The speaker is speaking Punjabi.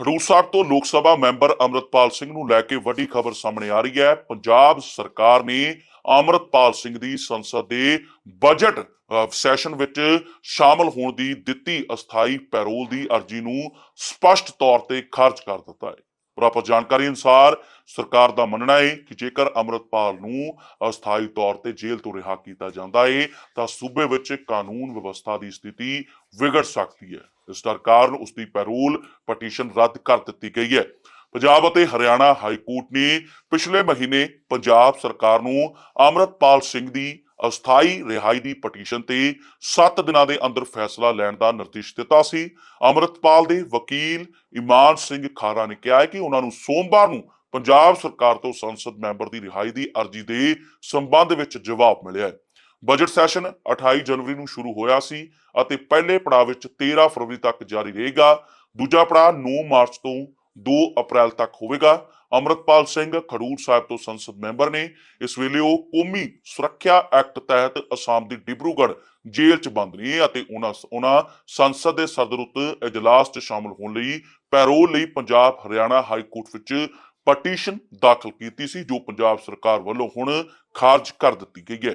ਖਡੂਰ ਸਾਹਿਬ ਤੋਂ ਲੋਕ ਸਭਾ ਮੈਂਬਰ ਅਮਰਤਪਾਲ ਸਿੰਘ ਨੂੰ ਲੈ ਕੇ ਵੱਡੀ ਖਬਰ ਸਾਹਮਣੇ ਆ ਰਹੀ ਹੈ। ਪੰਜਾਬ ਸਰਕਾਰ ਨੇ ਅਮਰਤਪਾਲ ਸਿੰਘ ਦੀ ਸੰਸਦ ਦੇ ਬਜਟ ਸੈਸ਼ਨ ਵਿੱਚ ਸ਼ਾਮਲ ਹੋਣ ਦੀ ਦਿੱਤੀ ਅਸਥਾਈ ਪੈਰੋਲ ਦੀ ਅਰਜ਼ੀ ਨੂੰ ਸਪਸ਼ਟ ਤੌਰ ਤੇ ਖਾਰਜ ਕਰ ਦਿੱਤਾ ਹੈ। ਪ੍ਰਾਪਤ ਜਾਣਕਾਰੀ ਅਨੁਸਾਰ ਸਰਕਾਰ ਦਾ ਮੰਨਣਾ ਹੈ ਕਿ ਜੇਕਰ ਅਮਰਤਪਾਲ ਨੂੰ ਅਸਥਾਈ ਤੌਰ ਤੇ ਜੇਲ੍ਹ ਤੋਂ ਰਿਹਾ ਕੀਤਾ ਜਾਂਦਾ ਹੈ ਤਾਂ ਸੂਬੇ ਵਿੱਚ ਕਾਨੂੰਨ ਵਿਵਸਥਾ ਦੀ ਸਥਿਤੀ ਵਿਗੜ ਸਕਦੀ ਹੈ। ਇਸ ਡਰ ਕਾਰਨ ਉਸ ਦੀ ਪੈਰੋਲ ਪਟੀਸ਼ਨ ਰੱਦ ਕਰ ਦਿੱਤੀ ਗਈ ਹੈ। ਪੰਜਾਬ ਅਤੇ ਹਰਿਆਣਾ ਹਾਈ ਕੋਰਟ ਨੇ ਪਿਛਲੇ ਮਹੀਨੇ ਪੰਜਾਬ ਸਰਕਾਰ ਨੂੰ ਅਮਰਤਪਾਲ ਸਿੰਘ ਦੀ ਅਸਥਾਈ ਰਿਹਾਈ ਦੀ ਪਟੀਸ਼ਨ ਤੇ 7 ਦਿਨਾਂ ਦੇ ਅੰਦਰ ਫੈਸਲਾ ਲੈਣ ਦਾ ਨਿਰਦੇਸ਼ ਦਿੱਤਾ ਸੀ। ਅਮਰਤਪਾਲ ਦੇ ਵਕੀਲ ਇਮਾਨ ਸਿੰਘ ਖਾਰਾ ਨੇ ਕਿਹਾ ਹੈ ਕਿ ਉਹਨਾਂ ਨੂੰ ਸੋਮਵਾਰ ਨੂੰ ਪੰਜਾਬ ਸਰਕਾਰ ਤੋਂ ਸੰਸਦ ਮੈਂਬਰ ਦੀ ਰਿਹਾਈ ਦੀ ਅਰਜ਼ੀ ਦੇ ਸੰਬੰਧ ਵਿੱਚ ਜਵਾਬ ਮਿਲਿਆ ਹੈ। ਬਜਟ ਸੈਸ਼ਨ 28 ਜਨਵਰੀ ਨੂੰ ਸ਼ੁਰੂ ਹੋਇਆ ਸੀ ਅਤੇ ਪਹਿਲੇ ਪੜਾਅ ਵਿੱਚ 13 ਫਰਵਰੀ ਤੱਕ ਜਾਰੀ ਰਹੇਗਾ। ਦੂਜਾ ਪੜਾਅ 9 ਮਾਰਚ ਤੋਂ 2 ਅਪ੍ਰੈਲ ਤੱਕ ਹੋਵੇਗਾ। ਅਮਰਤਪਾਲ ਸਿੰਘ ਖਡੂਰ ਸਾਹਿਬ ਤੋਂ ਸੰਸਦ ਮੈਂਬਰ ਨੇ ਇਸ ਵੇਲੇ ਉਹ ਕੌਮੀ ਸੁਰੱਖਿਆ ਐਕਟ ਤਹਿਤ ਅਸਾਮ ਦੀ ਡਿਬਰੂਗੜ੍ਹ ਜੇਲ੍ਹ 'ਚ ਬੰਦ ਨੇ ਅਤੇ ਉਹਨਾਂ ਉਹਨਾਂ ਸੰਸਦ ਦੇ ਸਰਦਰੁੱਤ ਇਜਲਾਸ 'ਚ ਸ਼ਾਮਲ ਹੋਣ ਲਈ ਪੈਰੋਲ ਲਈ ਪੰਜਾਬ ਹਰਿਆਣਾ ਹਾਈ ਕੋਰਟ ਵਿੱਚ ਪਟੀਸ਼ਨ ਦਾਖਲ ਕੀਤੀ ਸੀ, ਜੋ ਪੰਜਾਬ ਸਰਕਾਰ ਵੱਲੋਂ ਹੁਣ ਖਾਰਜ ਕਰ ਦਿੱਤੀ ਗਈ ਹੈ।